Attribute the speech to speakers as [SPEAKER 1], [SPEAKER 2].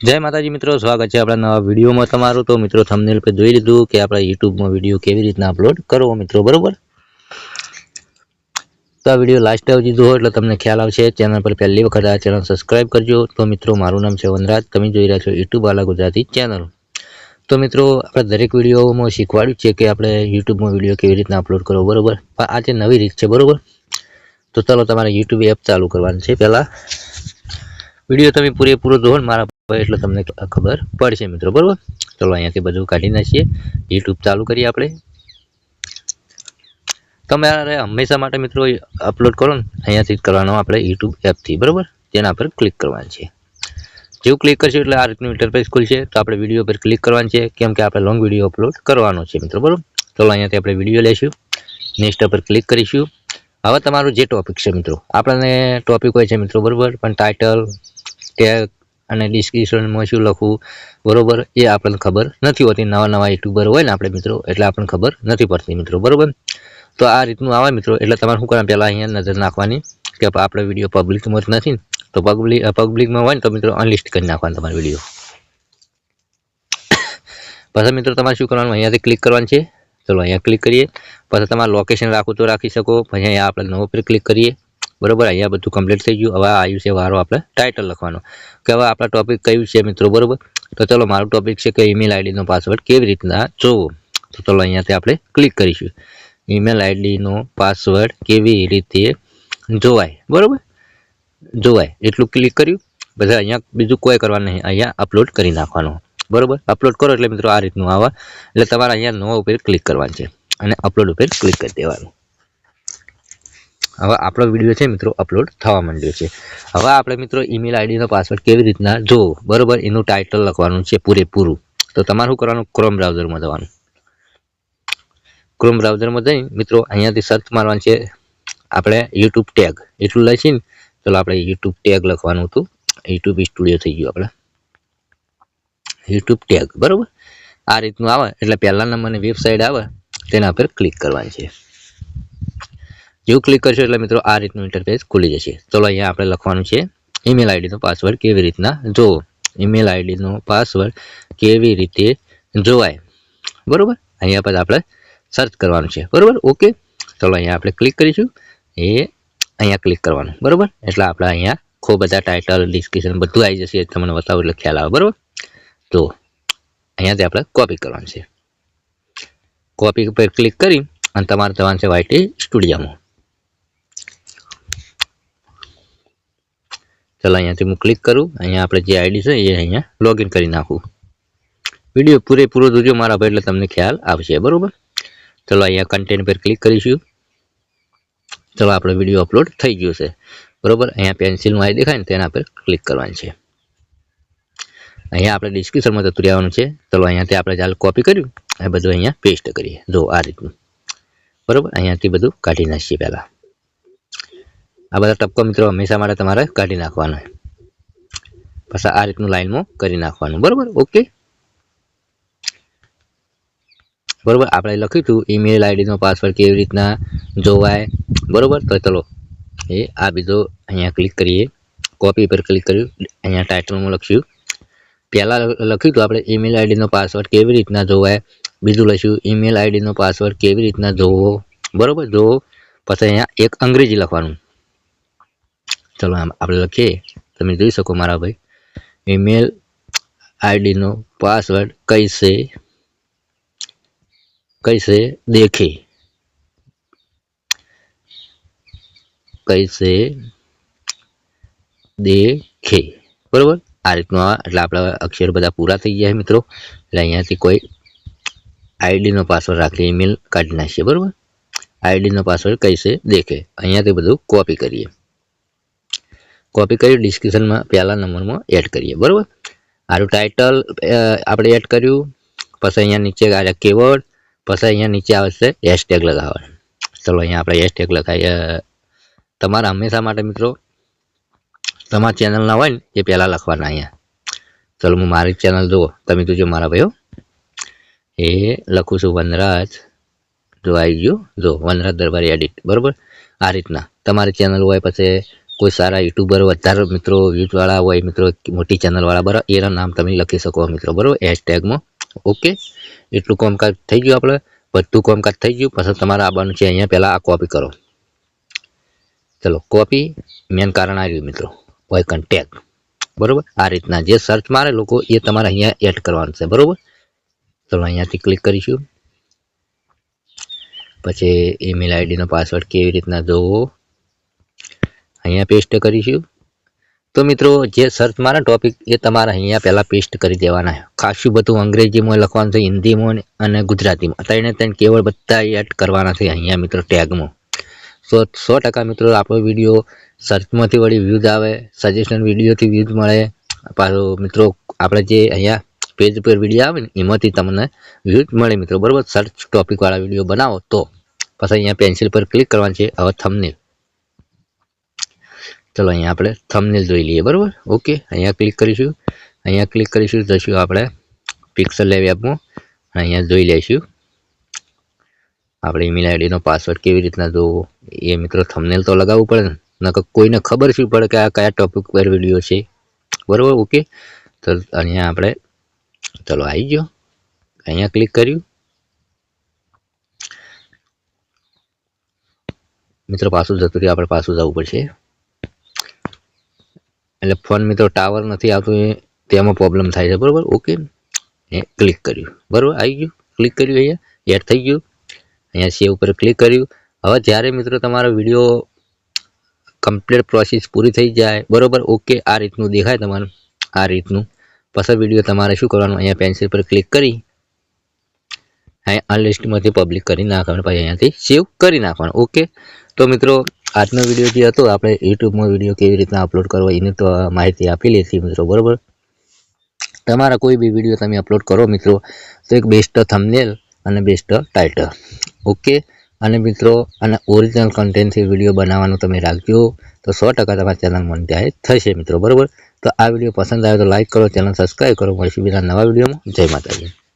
[SPEAKER 1] જય માતાજી મિત્રો, સ્વાગત છે આપણા નવા વિડીયોમાં તમારું. તો મિત્રો થંબનેલ પર જોઈ લીધું કે આપણા યુટ્યુબમાં વીડિયો કેવી રીતના અપલોડ કરવો મિત્રો, બરોબર? તો આ વીડિયો લાસ્ટ સુધી હોય એટલે તમને ખ્યાલ આવશે. ચેનલ પર પહેલી વખત આ ચેનલ સબસ્ક્રાઈબ કરજો. તો મિત્રો, મારું નામ છે વનરાજ. તમે જોઈ રહ્યા છો યુટ્યુબ આલા ગુજરાતી ચેનલ તો મિત્રો, આપણે દરેક વિડીયોમાં શીખવાડ્યું છે કે આપણે યુટ્યુબમાં વીડિયો કેવી રીતના અપલોડ કરવો, બરોબર? આ જે નવી રીત છે, બરોબર? તો ચાલો તમારે યુટ્યુબ એપ ચાલુ કરવાની છે પહેલાં. વીડિયો તમે પૂરેપૂરો જોવો મારા ભાઈ એટલે તમને ખબર પડશે મિત્રો, બરોબર? ચલો અહીંયાથી બધું કાઢી નાખીએ. યુટ્યુબ ચાલુ કરીએ આપણે. તમારે હંમેશા માટે મિત્રો અપલોડ કરો ને, અહીંયાથી જ કરવાનો આપણે યુટ્યુબ એપથી બરોબર? તેના પર ક્લિક કરવાનું છે. જેવું ક્લિક કરશું એટલે આ રીતનું ઇન્ટરફેસ ખુલશે. તો આપણે વીડિયો પર ક્લિક કરવાનું છે, કેમ કે આપણે લોંગ વીડિયો અપલોડ કરવાનો છે મિત્રો, બરોબર? ચલો અહીંયાથી આપણે વીડિયો લેશું નેક્સ્ટ પર ક્લિક કરીશું. હવે તમારું જે ટોપિક છે મિત્રો, આપણને ટોપિક હોય છે મિત્રો, બરોબર? પણ ટાઇટલ ટેગ અને ડિસ્ક્રિપ્શનમાં શું લખવું, બરોબર, એ આપણને ખબર નથી હોતી. નવા નવા યુટ્યુબર હોય ને આપણે મિત્રો, એટલે આપણને ખબર નથી પડતી મિત્રો, બરોબર? તો આ રીતનું આવે મિત્રો, એટલે તમારે શું કરવાનું, પહેલાં અહીંયા નજર નાખવાની કે આપણે વીડિયો પબ્લિકમાં જ નથી તો પબ્લિક પબ્લિકમાં હોય ને તો મિત્રો અનલિસ્ટ કરી નાખવાનો તમારો વીડિયો પછી મિત્રો તમારે શું કરવાનું, અહીંયાથી ક્લિક કરવાનું છે. ચલો અહીંયા ક્લિક કરીએ. પછી તમારે લોકેશન રાખવું તો રાખી શકો. પછી અહીંયા આપણે નવો પર ક્લિક કરીએ. બરોબર? અહીંયા બધું કમ્પ્લીટ થઈ ગયું. હવે આવ્યું છે વારો આપણે ટાઇટલ લખવાનો. કે હવે આપણા ટોપિક કયું છે મિત્રો? બરોબર? તો ચલો, મારું ટોપિક છે કે ઈમેલ આઈડીનો પાસવર્ડ કેવી રીતના જોવો? તો ચલો, અહીંયાથી આપણે ક્લિક કરીશું. ઈમેલ આઈડીનો પાસવર્ડ કેવી રીતે જોવાય? બરોબર? જોવાય. એટલું ક્લિક કર્યું. બધા અહીંયા બીજું કોઈ કરવાનું નહીં. અહીંયા અપલોડ કરી નાખવાનું. બરોબર? અપલોડ કરો એટલે મિત્રો આ રીતનું આવે. એટલે તમારે અહીંયા નવા ઉપર ક્લિક કરવાનું છે. અને અપલોડ ઉપર ક્લિક કરી દેવાનું. હવે આપણો વીડિયો છે મિત્રો અપલોડ થવા માંડ્યો છે. હવે આપણે મિત્રો ઈમેલ આઈડીનો પાસવર્ડ કેવી રીતના જોવો? બરોબર, એનું ટાઇટલ લખવાનું છે પૂરેપૂરું. તો તમારે શું કરવાનું? ક્રોમ બ્રાઉઝરમાં જવાનું. ક્રોમ બ્રાઉઝરમાં જઈ મિત્રો અહીંયાથી સર્ચ મારવાનું છે. આપણે યુટ્યુબ ટેગ એટલું લખીને ચલો આપણે યુટ્યુબ ટેગ લખવાનું હતું. યુટ્યુબ સ્ટુડિયો થઈ ગયું આપણે. યુટ્યુબ ટેગ બરાબર? આ રીતનું આવે. એટલે પહેલા નંબરની વેબસાઇટ આવે, તેના પર ક્લિક કરવાની છે. જેવું ક્લિક કરશો એટલે મિત્રો આ રીતનું ઇન્ટરફેસ ખુલી જશે. ચલો અહીંયા આપણે લખવાનું છે ઈમેલ આઈડીનો પાસવર્ડ કેવી રીતના જોવો? ઈમેલ આઈડીનો પાસવર્ડ કેવી રીતે જોવાય? બરાબર? અહીંયા પછી આપણે સર્ચ કરવાનું છે. બરોબર? ઓકે ચલો અહીંયા આપણે ક્લિક કરીશું. એ અહીંયા ક્લિક કરવાનું. બરાબર? એટલે આપણે અહીંયા ખૂબ બધા ટાઇટલ ડિસ્ક્રિપ્શન બધું આવી જશે. તમને બતાવું એટલે ખ્યાલ આવે. બરાબર? તો અહીંયાથી આપણે કોપી કરવાનું છે. કોપી પર ક્લિક કરી અને તમારે જવાનું છે વાયટી સ્ટુડિયોમાં ચાલો અહીંયાથી હું ક્લિક કરું. અહીંયા આપણે જે આઈડી છે એ અહીંયા લોગિન કરી નાખું. વીડિયો પૂરેપૂરો જોજો મારા ભાઈ, એટલે તમને ખ્યાલ આવશે, બરોબર? ચલો અહીંયા કન્ટેન્ટ પર ક્લિક કરીશું. ચલો આપણો વીડિયો અપલોડ થઈ ગયો છે. બરોબર? અહીંયા પેન્સિલનું આઈ દેખાય ને તેના પર ક્લિક કરવાની છે. અહીંયા આપણે ડિસ્ક્રિપ્શનમાં જતું રહેવાનું છે. ચલો અહીંયાથી આપણે ચાલ કોપી કર્યું. એ બધું અહીંયા પેસ્ટ કરીએ. જો આ રીતનું. બરોબર? અહીંયાથી બધું કાઢી નાખીએ પહેલાં. આ બધા ટપકો મિત્રો હંમેશા માટે તમારે કાઢી નાખવાના પછી આ રીતનું લાઈનમાં કરી નાખવાનું. બરોબર? ઓકે? બરોબર? આપણે લખ્યું હતું ઈમેલ આઈડીનો પાસવર્ડ કેવી રીતના જોવાય. બરોબર? તો ચલો, એ આ બીજો અહીંયા ક્લિક કરીએ. કોપી પર ક્લિક કર્યું. અહીંયા ટાઇટલમાં લખ્યું. પહેલાં લખ્યું આપણે ઈમેલ આઈડીનો પાસવર્ડ કેવી રીતના જોવાય. બીજું લખ્યું ઈમેલ આઈડીનો પાસવર્ડ કેવી રીતના જોવો. બરોબર? જોવો. પછી અહીંયા એક અંગ્રેજી લખવાનું. ચલો આપણે લખીએ તમે જોઈ શકો મારા ભાઈ. ઈમેલ આઈડીનો પાસવર્ડ કઈસે કઈસે દેખે. કઈસે દેખે. બરાબર? આ રીતનું આ, એટલે આપણા અક્ષર બધા પૂરા થઈ ગયા છે મિત્રો. એટલે અહીંયાથી કોઈ આઈડીનો પાસવર્ડ રાખીએ ઈમેલ કાઢી નાખીએ, બરાબર? આઈડીનો પાસવર્ડ કઈ છે દેખે. અહીંયાથી બધું કોપી કરીએ. કોપી કરી ડિસ્ક્રિપ્શનમાં પહેલા નંબરમાં એડ કરીએ, બરોબર? આરું ટાઇટલ આપણે એડ કર્યું, પછી અહીંયા નીચે આવ્યા કેવર્ડ પછી અહીંયા નીચે આવશે હેશટેગ લગાવવાનું. ચલો, અહીંયા આપણે હેશટેગ લગાવીએ. તમારા હંમેશા માટે મિત્રો, તમારા ચેનલના હોય ને, એ પહેલાં લખવાના અહીંયા. ચલો, હું મારી ચેનલ જુઓ. તમે જોજો મારા ભાઈઓ એ લખું છું વનરાજ, જો આવી ગયું, જો વનરાજ દરબારી એડિટ બરાબર? આ રીતના. તમારી ચેનલ હોય પછી કોઈ સારા યુટ્યુબર વધારે મિત્રો વ્યૂઝવાળા હોય, મિત્રો મોટી ચેનલવાળા બરાબર એના નામ તમે લખી શકો મિત્રો, બરાબર? હેશટેગમાં ઓકે એટલું કામકાજ થઈ ગયું આપણે બધું કામકાજ થઈ ગયું. પછી તમારે આવવાનું છે અહીંયા પહેલાં આ કોપી કરો. ચલો કોપી મેન કારણ આવ્યું મિત્રો. હોય કન્ટેક્ટ બરાબર? આ રીતના જે સર્ચ મારે લોકો, એ તમારે અહીંયા એડ કરવાનું છે, બરાબર? ચલો, અહીંયાથી ક્લિક કરીશું. પછી ઈમેલ આઈડીનો પાસવર્ડ કેવી રીતના જોવો? અહીંયા પેસ્ટ કરીશું. તો મિત્રો, જે સર્ચ મારા ટોપિક એ તમારે અહીંયા પહેલાં પેસ્ટ કરી દેવાના છે. ખાસું બધું અંગ્રેજીમાં લખવાનું છે, હિન્દીમાં અને ગુજરાતીમાં. ત્રણે ત્રણ કેવળ બધા એડ કરવાના છે અહીંયા મિત્રો ટેગમાં સો સો ટકા મિત્રો, આપણો વીડિયો સર્ચમાંથી વળી વ્યૂઝ આવે સજેશન વિડીયોથી વ્યૂઝ મળે. પાછો મિત્રો, આપણે જે અહીંયા પેજ પર વીડિયો આવે ને, એમાંથી તમને વ્યૂઝ મળે મિત્રો. બરાબર સર્ચ ટોપિકવાળા વીડિયો બનાવો તો. પછી અહીંયા પેન્સિલ પર ક્લિક કરવાનું છે, હવે થમનેલ ચલો અહીંયા આપણે થમનેલ જોઈ લઈએ, બરાબર? ઓકે અહીંયા ક્લિક કરીશું. અહીંયા ક્લિક કરીશું જશું આપણે પિક્સલ લેવી આપવું? અહીંયા જોઈ લઈશું. આપણે ઈમેલ આઈડીનો પાસવર્ડ કેવી રીતના જોવો? એ મિત્રો થમનેલ તો લગાવવું પડે ને. નકર કોઈને ખબર શું પડે કે આ કયા ટોપિક પર વીડિયો છે. બરાબર? ઓકે તો અહીંયા આપણે ચલો આવી ગયો. અહીંયા ક્લિક કર્યું. મિત્રો પાછું જતું રહ્યું, આપણે પાછું જવું પડશે. એટલે ફોન મિત્રો ટાવર નથી આવતું, એ તેમાં પ્રોબ્લેમ થાય છે. બરાબર? ઓકે. એ ક્લિક કર્યું. બરાબર? આવી ગયું? ક્લિક કર્યું અહીંયા? એડ થઈ ગયું? અહીંયા સેવ ઉપર ક્લિક કર્યું. હવે જ્યારે મિત્રો તમારો વીડિયો કમ્પ્લીટ પ્રોસેસ પૂરી થઈ જાય, બરોબર? ઓકે, આ રીતનું દેખાય તમારું. આ રીતનું. પછી વીડિયો તમારે શું કરવાનું? અહીંયા પેન્સિલ પર ક્લિક કરી, અહીંયા આ લિસ્ટમાંથી પબ્લિક કરી નાખવાનું. પછી અહીંયાથી સેવ કરી નાખવાનું. ઓકે? તો મિત્રો આજનો વીડિયો જે હતો, આપણે યુટ્યુબમાં વીડિયો કેવી રીતના અપલોડ કરવો, એની તો માહિતી આપેલી હતી મિત્રો, બરોબર? તમારા કોઈ બી વીડિયો તમે અપલોડ કરો મિત્રો, તો એક બેસ્ટ થમનેલ અને બેસ્ટ ટાઇટલ ઓકે અને મિત્રો, અને ઓરિજિનલ કન્ટેન્ટથી વીડિયો બનાવવાનું તમે રાખજો, તો સો ટકા તમારા ચેનલ મોનિટાઈઝ થશે મિત્રો, બરાબર? તો આ વીડિયો પસંદ આવે તો લાઇક કરો ચેનલ સબસ્ક્રાઈબ કરો, મળીશું બીજા નવા વિડીયોમાં જય માતાજી.